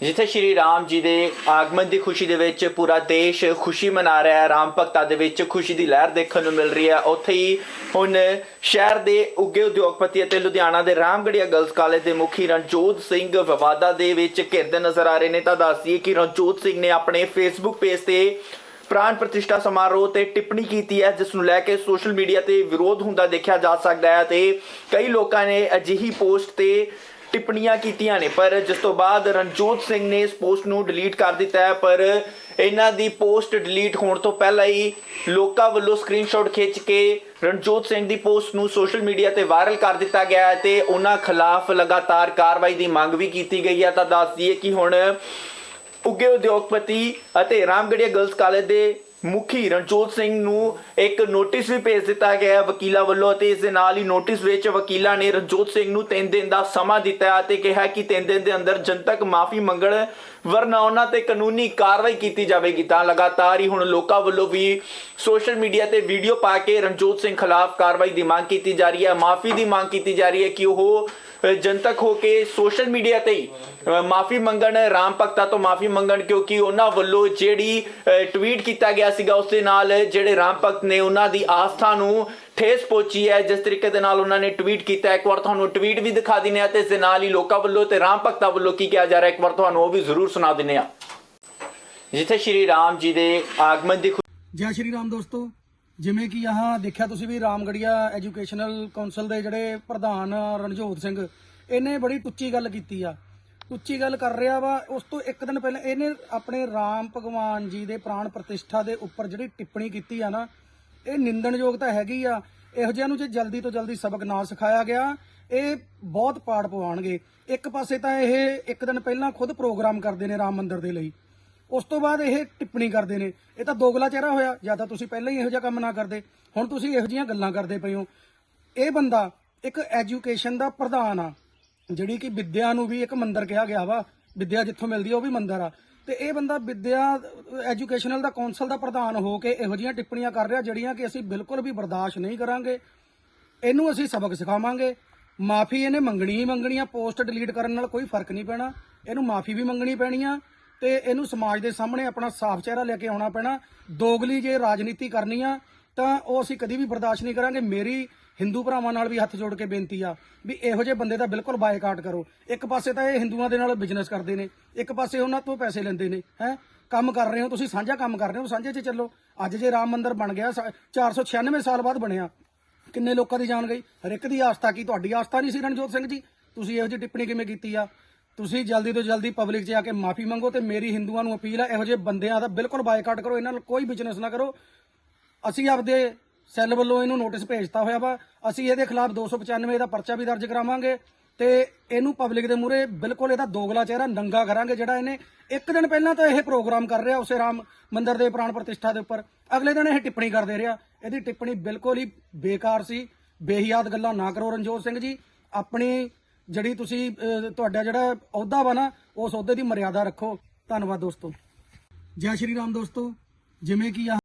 ਜਿੱਥੇ ਸ਼੍ਰੀ ਰਾਮ ਜੀ ਦੇ ਆਗਮਨ ਦੀ ਖੁਸ਼ੀ ਦੇ ਵਿੱਚ ਪੂਰਾ ਦੇਸ਼ ਖੁਸ਼ੀ ਮਨਾ ਰਿਹਾ ਹੈ, ਰਾਮ ਭਗਤਾਂ ਦੇ ਵਿੱਚ ਖੁਸ਼ੀ ਦੀ ਲਹਿਰ ਦੇਖਣ ਨੂੰ ਮਿਲ ਰਹੀ ਹੈ। ਉੱਥੇ ਹੀ ਹੁਣ ਸ਼ਹਿਰ ਦੇ ਉੱਗੇ ਉਦਯੋਗਪਤੀ ਅਤੇ ਲੁਧਿਆਣਾ ਦੇ ਰਾਮਗੜੀਆ ਗਰਲਸ ਕਾਲਜ ਦੇ ਮੁਖੀ ਰਣਜੋਤ ਸਿੰਘ ਵਿਵਾਦਾਂ ਦੇ ਵਿੱਚ ਘਿਰਦੇ ਨਜ਼ਰ ਆ ਰਹੇ ਨੇ। ਤਾਂ ਦੱਸੀਏ ਕਿ ਰਣਜੋਤ ਸਿੰਘ ਨੇ ਆਪਣੇ ਫੇਸਬੁੱਕ ਪੇਜ ਤੇ ਪ੍ਰਾਣ ਪ੍ਰਤਿਸ਼ਠਾ ਸਮਾਰੋਹ ਤੇ ਟਿੱਪਣੀ ਕੀਤੀ ਹੈ, ਜਿਸ ਨੂੰ ਲੈ ਕੇ ਸੋਸ਼ਲ ਮੀਡੀਆ ਤੇ ਵਿਰੋਧ ਹੁੰਦਾ ਦੇਖਿਆ ਜਾ ਸਕਦਾ ਹੈ ਤੇ ਕਈ ਲੋਕਾਂ ਨੇ ਅਜਿਹੀ ਪੋਸਟ ਤੇ ਟਿੱਪਣੀਆਂ ਕੀਤੀਆਂ ਨੇ, ਪਰ ਜਿਸ ਤੋਂ ਬਾਅਦ ਰਣਜੋਤ ਸਿੰਘ ਨੇ ਇਸ ਪੋਸਟ ਨੂੰ ਡਿਲੀਟ ਕਰ ਦਿੱਤਾ ਹੈ, ਪਰ ਇਹਨਾਂ ਦੀ ਪੋਸਟ ਡਿਲੀਟ ਹੋਣ ਤੋਂ ਪਹਿਲਾਂ ਹੀ ਲੋਕਾਂ ਵੱਲੋਂ ਸਕਰੀਨਸ਼ਾਟ ਖਿੱਚ ਕੇ ਰਣਜੋਤ ਸਿੰਘ ਦੀ ਪੋਸਟ ਨੂੰ ਸੋਸ਼ਲ ਮੀਡੀਆ ਤੇ ਵਾਇਰਲ ਕਰ ਦਿੱਤਾ ਗਿਆ ਹੈ ਤੇ ਉਹਨਾਂ ਖਿਲਾਫ ਲਗਾਤਾਰ ਕਾਰਵਾਈ ਦੀ ਮੰਗ ਵੀ ਕੀਤੀ ਗਈ ਹੈ। ਤਾਂ ਦੱਸ ਦਈਏ ਕਿ ਹੁਣ ਉੱਗੇ ਉਦਯੋਗਪਤੀ ਅਤੇ ਰਾਮਗੜੀਆ ਗਰਲਸ ਕਾਲਜ ਦੇ ਮੁਖੀ ਰਣਜੋਤ ਸਿੰਘ ਨੂੰ ਇੱਕ ਨੋਟਿਸ ਵੀ ਭੇਜ ਦਿੱਤਾ ਗਿਆ ਹੈ ਵਕੀਲਾਂ ਵੱਲੋਂ ਅਤੇ ਇਸ ਦੇ ਨਾਲ ਹੀ ਨੋਟਿਸ ਵਿੱਚ ਵਕੀਲਾਂ ਨੇ ਰਣਜੋਤ ਸਿੰਘ ਨੂੰ 3 ਦਿਨ ਦਾ ਸਮਾਂ ਦਿੱਤਾ ਅਤੇ ਕਿਹਾ ਕਿ 3 ਦਿਨ ਦੇ ਅੰਦਰ ਜਨਤਕ ਮਾਫੀ ਮੰਗਣ ਵਰਨਾ ਉਹਨਾਂ ਤੇ ਕਾਨੂੰਨੀ ਕਾਰਵਾਈ ਕੀਤੀ ਜਾਵੇਗੀ। ਤਾਂ ਲਗਾਤਾਰ ਹੀ ਹੁਣ ਲੋਕਾਂ ਵੱਲੋਂ ਵੀ ਸੋਸ਼ਲ ਮੀਡੀਆ ਤੇ ਵੀਡੀਓ ਪਾ ਕੇ ਰਣਜੋਤ ਸਿੰਘ ਖਿਲਾਫ ਕਾਰਵਾਈ ਦੀ ਮੰਗ ਕੀਤੀ ਜਾ ਰਹੀ ਹੈ, ਮਾਫੀ ਦੀ ਮੰਗ ਕੀਤੀ ਜਾ ਰਹੀ ਹੈ ਕਿ ਉਹ ਜਨਤਕ ਹੋ ਕੇ ਸੋਸ਼ਲ ਮੀਡੀਆ ਤੇ ਹੀ ਮਾਫੀ ਮੰਗਣ, ਰਾਮ ਭਗਤਾ ਤੋਂ ਮਾਫੀ ਮੰਗਣ, ਕਿਉਂਕਿ ਉਹਨਾਂ ਵੱਲੋਂ ਜਿਹੜੀ ਟਵੀਟ ਕੀਤਾ ਗਿਆ ਸੀਗਾ ਉਸ ਦੇ ਨਾਲ ਜਿਹੜੇ ਰਾਮ ਭਗਤ ਨੇ ਉਹਨਾਂ ਦੀ ਆਸਥਾ ਨੂੰ ਠੇਸ ਪਹੁੰਚੀ ਹੈ। ਜਿਸ ਤਰੀਕੇ ਦੇ ਨਾਲ ਉਹਨਾਂ ਨੇ ਟਵੀਟ ਕੀਤਾ ਇੱਕ ਵਾਰ ਤੁਹਾਨੂੰ ਟਵੀਟ ਵੀ ਦਿਖਾ ਦਿੰਨੇ ਆ ਤੇ ਇਸ ਦੇ ਨਾਲ ਹੀ ਲੋਕਾਂ ਵੱਲੋਂ ਤੇ ਰਾਮ ਭਗਤਾ ਵੱਲੋਂ ਕੀ ਕਿਹਾ ਜਾ ਰਿਹਾ ਇੱਕ ਵਾਰ ਤੁਹਾਨੂੰ ਉਹ ਵੀ ਜ਼ਰੂਰ ਸੁਣਾ ਦਿੰਨੇ ਆ ਜਿੱਥੇ ਸ਼੍ਰੀ ਰਾਮ ਜੀ ਦੇ ਆਗਮਨ ਦੀ ਜੈ ਸ਼੍ਰੀ ਰਾਮ ਦੋਸਤੋ ਜਿਵੇਂ ਕਿ ਆਹ ਦੇਖਿਆ ਤੁਸੀਂ ਵੀ ਰਾਮਗੜੀਆ ਐਜੂਕੇਸ਼ਨਲ ਕਾਉਂਸਲ ਦੇ ਜਿਹੜੇ ਪ੍ਰਧਾਨ ਰਣਜੋਤ ਸਿੰਘ, ਇਹਨੇ ਬੜੀ ਟੁੱਚੀ ਗੱਲ ਕੀਤੀ ਆ। ਟੁੱਚੀ ਗੱਲ ਕਰ ਰਿਹਾ ਵਾ, ਉਸ ਤੋਂ ਇੱਕ ਦਿਨ ਪਹਿਲਾਂ ਇਹਨੇ ਆਪਣੇ ਰਾਮ ਭਗਵਾਨ ਜੀ ਦੇ ਪ੍ਰਾਣ ਪ੍ਰਤਿਸ਼ਠਾ ਦੇ ਉੱਪਰ ਜਿਹੜੀ ਟਿੱਪਣੀ ਕੀਤੀ ਆ ਨਾ, ਇਹ ਨਿੰਦਣਯੋਗ ਤਾਂ ਹੈਗੀ ਆ। ਇਹੋ ਜਿਹਿਆਂ ਨੂੰ ਜੇ ਜਲਦੀ ਤੋਂ ਜਲਦੀ ਸਬਕ ਨਾ ਸਿਖਾਇਆ ਗਿਆ, ਇਹ ਬਹੁਤ ਪਾੜ ਪਵਾਉਣਗੇ। ਇੱਕ ਪਾਸੇ ਤਾਂ ਇਹ ਇੱਕ ਦਿਨ ਪਹਿਲਾਂ ਖੁਦ ਪ੍ਰੋਗਰਾਮ ਕਰਦੇ ਨੇ ਰਾਮ ਮੰਦਿਰ ਦੇ ਲਈ। ਉਸ ਤੋਂ ਬਾਅਦ ਇਹ ਟਿੱਪਣੀ ਕਰਦੇ ਨੇ। ਇਹ ਤਾਂ ਦੋਗਲਾ ਚਿਹਰਾ ਹੋਇਆ, ਜਾਂ ਤਾਂ ਤੁਸੀਂ ਪਹਿਲਾਂ ਹੀ ਇਹੋ ਜਿਹਾ ਕੰਮ ਨਾ ਕਰਦੇ। ਹੁਣ ਤੁਸੀਂ ਇਹੋ ਜਿਹੀਆਂ ਗੱਲਾਂ ਕਰਦੇ ਪਏ ਹੋ। ਇਹ ਬੰਦਾ ਇੱਕ ਐਜੂਕੇਸ਼ਨ ਦਾ ਪ੍ਰਧਾਨ ਆ, ਜਿਹੜੀ ਕਿ ਵਿਦਿਆ ਨੂੰ ਵੀ ਇੱਕ ਮੰਦਰ ਕਿਹਾ ਗਿਆ ਵਾ। ਵਿਦਿਆ ਜਿੱਥੋਂ ਮਿਲਦੀ ਆ, ਉਹ ਵੀ ਮੰਦਰ ਆ। ਤੇ ਇਹ ਬੰਦਾ ਵਿਦਿਆ, ਐਜੂਕੇਸ਼ਨਲ ਦਾ ਕੌਂਸਲ ਦਾ ਪ੍ਰਧਾਨ ਹੋ ਕੇ ਇਹੋ ਜਿਹੀਆਂ ਟਿੱਪਣੀਆਂ ਕਰ ਰਿਹਾ, ਜਿਹੜੀਆਂ ਕਿ ਅਸੀਂ ਬਿਲਕੁਲ ਵੀ ਬਰਦਾਸ਼ਤ ਨਹੀਂ ਕਰਾਂਗੇ। ਇਹਨੂੰ ਅਸੀਂ ਸਬਕ ਸਿਖਾਵਾਂਗੇ। ਮਾਫੀ ਇਹਨੇ ਮੰਗਣੀ ਹੀ ਮੰਗਣੀ ਆ, ਪੋਸਟ ਡਿਲੀਟ ਕਰਨ ਨਾਲ ਕੋਈ ਫ਼ਰਕ ਨਹੀਂ ਪੈਣਾ। ਇਹਨੂੰ ਮਾਫੀ ਵੀ ਮੰਗਣੀ ਪੈਣੀ ਆ। ਤੇ ਇਹਨੂੰ ਸਮਾਜ ਦੇ ਸਾਹਮਣੇ ਆਪਣਾ ਸਾਫ਼ ਚਿਹਰਾ ਲੈ ਕੇ ਆਉਣਾ ਪੈਣਾ। ਦੋਗਲੀ ਜੇ ਰਾਜਨੀਤੀ ਕਰਨੀ ਆ, ਤਾਂ ਉਹ ਅਸੀਂ ਕਦੀ ਵੀ ਬਰਦਾਸ਼ਤ ਨਹੀਂ ਕਰਾਂਗੇ। ਮੇਰੀ ਹਿੰਦੂ ਭਰਾਵਾਂ ਨਾਲ ਵੀ ਹੱਥ ਜੋੜ ਕੇ ਬੇਨਤੀ ਆ ਵੀ ਇਹੋ ਜਿਹੇ ਬੰਦੇ ਦਾ ਬਿਲਕੁਲ ਬਾਈਕਾਟ ਕਰੋ। ਇੱਕ ਪਾਸੇ ਤਾਂ ਇਹ ਹਿੰਦੂਆਂ ਦੇ ਨਾਲ ਬਿਜ਼ਨਸ ਕਰਦੇ ਨੇ, ਇੱਕ ਪਾਸੇ ਉਹਨਾਂ ਤੋਂ ਪੈਸੇ ਲੈਂਦੇ ਨੇ, ਹੈ? ਕੰਮ ਕਰ ਰਹੇ ਹੋ, ਤੁਸੀਂ ਸਾਂਝਾ ਕੰਮ ਕਰ ਰਹੇ ਹੋ, ਸਾਂਝੇ 'ਚ ਚੱਲੋ। ਅੱਜ ਜੇ ਰਾਮ ਮੰਦਿਰ ਬਣ ਗਿਆ, ਸਾ- 496 ਸਾਲ ਬਾਅਦ ਬਣਿਆ। ਕਿੰਨੇ ਲੋਕਾਂ ਦੀ ਜਾਨ ਗਈ? ਹਰ ਇੱਕ ਦੀ ਆਸਥਾ ਕੀ? ਤੁਹਾਡੀ ਆਸਥਾ ਨਹੀਂ ਸੀ ਰਣਜੋਤ ਸਿੰਘ ਜੀ। ਤੁਸੀਂ ਇਹੋ ਜਿਹੀ ਟਿੱਪਣੀ ਕਿਵੇਂ ਕੀਤੀ ਆ? ਤੁਸੀਂ ਜਲਦੀ ਤੋਂ ਜਲਦੀ ਪਬਲਿਕ 'ਚ ਆ ਕੇ ਮਾਫੀ ਮੰਗੋ ਤੇ ਮੇਰੀ ਹਿੰਦੂਆਂ ਨੂੰ ਅਪੀਲ ਹੈ, ਇਹੋ ਜਿਹੇ ਬੰਦਿਆਂ ਦਾ ਬਿਲਕੁਲ ਬਾਈਕਾਟ ਕਰੋ, ਇਹਨਾਂ ਨਾਲ ਕੋਈ ਬਿਜ਼ਨਸ ਨਾ ਕਰੋ। ਅਸੀਂ ਆਪਦੇ ਸੈੱਲ ਵੱਲੋਂ ਇਹਨੂੰ ਨੋਟਿਸ ਭੇਜਤਾ ਹੋਇਆ ਵਾ। ਅਸੀਂ ਇਹਦੇ ਖਿਲਾਫ 295 ਦਾ ਪਰਚਾ ਵੀ ਦਰਜ ਕਰਾਵਾਂਗੇ ਤੇ ਇਹਨੂੰ ਪਬਲਿਕ ਦੇ ਮੂਹਰੇ ਬਿਲਕੁਲ ਇਹਦਾ ਦੋਗਲਾ ਚਿਹਰਾ ਨੰਗਾ ਕਰਾਂਗੇ, ਜਿਹੜਾ ਇਹਨੇ ਇੱਕ ਦਿਨ ਪਹਿਲਾਂ ਤਾਂ ਇਹ ਪ੍ਰੋਗਰਾਮ ਕਰ ਰਿਹਾ ਉਸੇ ਰਾਮ ਮੰਦਿਰ ਦੇ ਪ੍ਰਾਣ ਪ੍ਰਤਿਸ਼ਠਾ ਦੇ ਉੱਪਰ। ਅਗਲੇ ਦਿਨ ਇਹ ਟਿੱਪਣੀ ਕਰਦੇ ਰਿਹਾ। ਇਹਦੀ ਟਿੱਪਣੀ ਬਿਲਕੁਲ ਹੀ ਬੇਕਾਰ ਸੀ। ਬੇਹਿਆਦ ਗੱਲਾਂ ਨਾ ਕਰੋ ਰਣਜੋਤ ਸਿੰਘ ਜੀ। ਆਪਣੀ ਜਿਹੜੀ ਤੁਸੀਂ ਤੁਹਾਡਾ ਜਿਹੜਾ ਅਹੁਦਾ ਵਾ ਨਾ, ਉਸ ਅਹੁਦੇ ਦੀ ਮਰਿਆਦਾ ਰੱਖੋ। ਧੰਨਵਾਦ ਦੋਸਤੋ। ਜੈ ਸ਼੍ਰੀ ਰਾਮ ਦੋਸਤੋ। ਜਿਵੇਂ ਕਿ ਆਹ